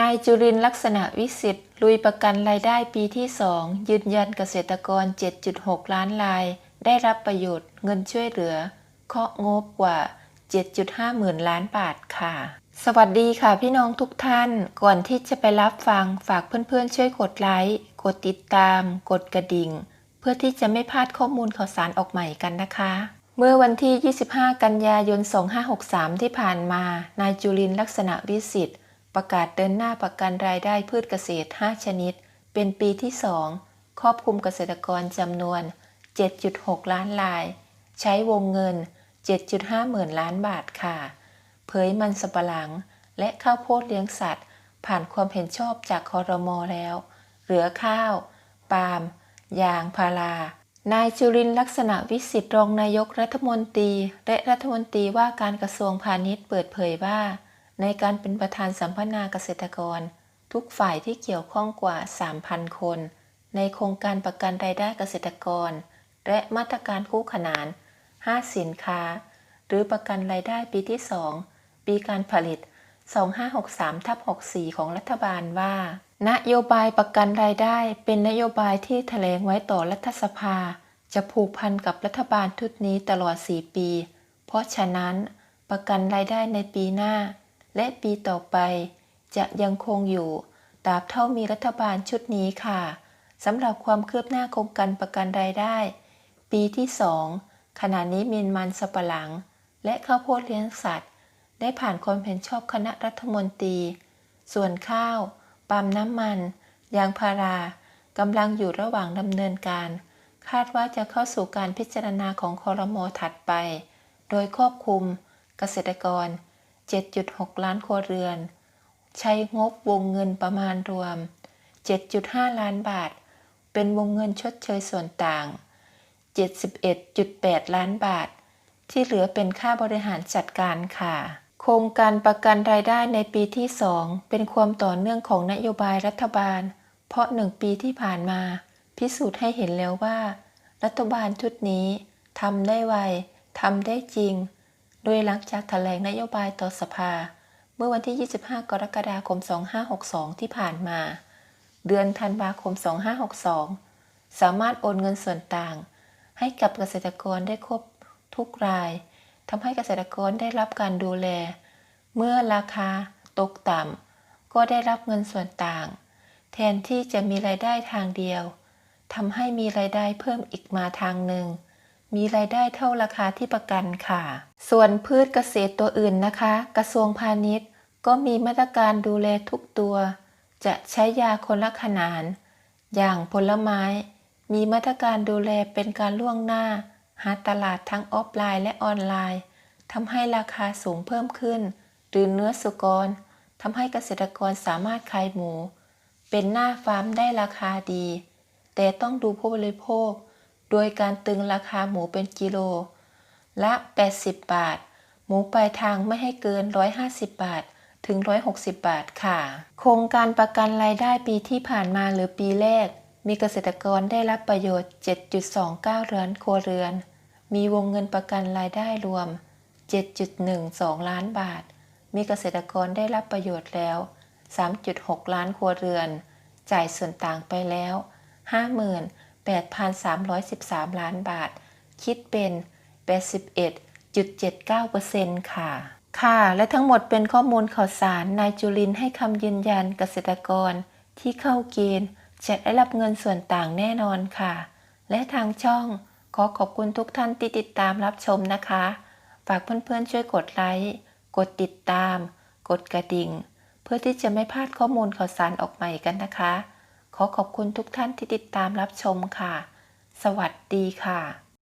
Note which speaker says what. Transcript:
Speaker 1: นายจุรินลักษณะวิสิทธิ์ลุยประกันรายได้ปีที่ 2 ยืนยันเกษตรกร 7.6 ล้านราย ได้รับประโยชน์เงินช่วยเหลือ เคาะงบกว่า 7.5 หมื่นล้านบาทค่ะ สวัสดีค่ะพี่น้องทุกท่าน ก่อนที่จะไปรับฟังฝากเพื่อนๆ ช่วยกดไลค์ กดติดตาม กดกระดิ่ง เพื่อที่จะไม่พลาดข้อมูลข่าวสารออกใหม่กันนะคะเมื่อวันที่ 25 กันยายน 2563 ที่ผ่านมา นายจุรินลักษณะวิสิทธิ์ ประกาศเดินหน้าประกันรายได้พืชเกษตร 5 ชนิด เป็นปีที่ 2 ครอบคลุมเกษตรกรจำนวน 7.6 ล้านราย ใช้วงเงิน 7.5 หมื่นล้านบาทค่ะ เผยมันสำปะหลัง และข้าวโพดเลี้ยงสัตว์ ผ่านความเห็นชอบจากคอรมอแล้ว เหลือข้าว ปาล์ม ยาง พารา นายจุรินลักษณะวิสิทธิ์รองนายกรัฐมนตรี และรัฐมนตรีว่าการกระทรวงพาณิชย์เปิดเผยว่า ในการเป็นประธานสัมมนาเกษตรกร ทุกฝ่ายที่เกี่ยวข้องกว่า 3,000 คน ในโครงการประกันรายได้เกษตรกร และมาตรการคู่ขนาน 5 สินค้า หรือประกันรายได้ปีที่ 2 ปีการผลิต 2563ทับ64 ของรัฐบาลว่า นโยบายประกันรายได้เป็นนโยบายที่แถลงไว้ต่อรัฐสภา จะผูกพันกับรัฐบาลชุดนี้ตลอด 4 ปี เพราะฉะนั้นประกันรายได้ในปีหน้า และปีต่อไป จะยังคงอยู่ตราบเท่ามีรัฐบาลชุดนี้ค่ะสำหรับความคืบหน้าโครงการประกันรายได้ ปีที่ 2 ขณะนี้มีมันสปะหลัง และข้าวโพดเลี้ยงสัตว์ ได้ผ่านความเห็นชอบคณะรัฐมนตรี ส่วนข้าวปาล์มน้ำมัน ยางพารากำลังอยู่ระหว่างดำเนินการ คาดว่าจะเข้าสู่การพิจารณาของคอรมอถัดไป โดยครอบคลุม เกษตรกร 7.6 ล้านครัวเรือน ใช้งบวงเงินประมาณรวม 7.5 ล้านบาท เป็นวงเงินชดเชยส่วนต่าง 71.8 ล้านบาท ที่เหลือเป็นค่าบริหารจัดการค่ะ โครงการประกันรายได้ในปีที่ 2 เป็นความต่อเนื่องของนโยบายรัฐบาล เพราะหนึ่งปีที่ผ่านมา พิสูจน์ให้เห็นแล้วว่า รัฐบาลชุดนี้ทำได้ไวทำได้จริง โดยหลังจากแถลงนโยบายต่อสภา เมื่อวันที่ 25 กรกฎาคม 2562 ที่ผ่านมา เดือนธันวาคม 2562 สามารถโอนเงินส่วนต่าง ให้กับเกษตรกรได้ครบทุกรายทำให้เกษตรกรได้รับการดูแล เมื่อราคาตกต่ำก็ได้รับเงินส่วนต่าง แทนที่จะมีรายได้ทางเดียวทำให้มีรายได้เพิ่มอีกมาทางหนึ่ง มีรายได้เท่าราคาที่ประกันค่ะ ส่วนพืชเกษตรตัวอื่นนะคะ กระทรวงพาณิชย์ ก็มีมาตรการดูแลทุกตัว จะใช้ยาคนละขนาน อย่างผลไม้ มีมาตรการดูแลเป็นการล่วงหน้า หาตลาดทั้งออฟไลน์และออนไลน์ทำให้ราคาสูงเพิ่มขึ้น หรือเนื้อสุกรทำให้เกษตรกรสามารถขายหมู เป็นหน้าฟาร์มได้ราคาดี แต่ต้องดูผู้บริโภค โดยการตึงราคาหมูเป็นกิโล ละ 80 บาท หมูปลายทางไม่ให้เกิน 150 บาท ถึง 160 บาทค่ะ โครงการประกันรายได้ปีที่ผ่านมาหรือปีแรก มีเกษตรกรได้รับประโยชน์ 7.29ล้านครัวเรือน มีวงเงินประกันรายได้รวม 7.12 ล้านบาท มีเกษตรกรได้รับประโยชน์แล้ว 3.6 ล้านครัวเรือน จ่ายส่วนต่างไปแล้ว 50,000 8,313 ล้านบาท คิดเป็น 81.79%ค่ะ ค่ะ และทั้งหมดเป็นข้อมูลข่าวสาร นายจุลินให้คำยืนยันเกษตรกรที่เข้าเกณฑ์จะได้รับเงินส่วนต่างแน่นอนค่ะ และทางช่องขอขอบคุณทุกท่านที่ติดตามรับชมนะคะ ฝากเพื่อนๆช่วยกดไลค์ กดติดตาม กดกระดิ่ง เพื่อที่จะไม่พลาดข้อมูลข่าวสารออกใหม่กันนะคะ ขอขอบคุณทุกท่านที่ติดตามรับชมค่ะ สวัสดีค่ะ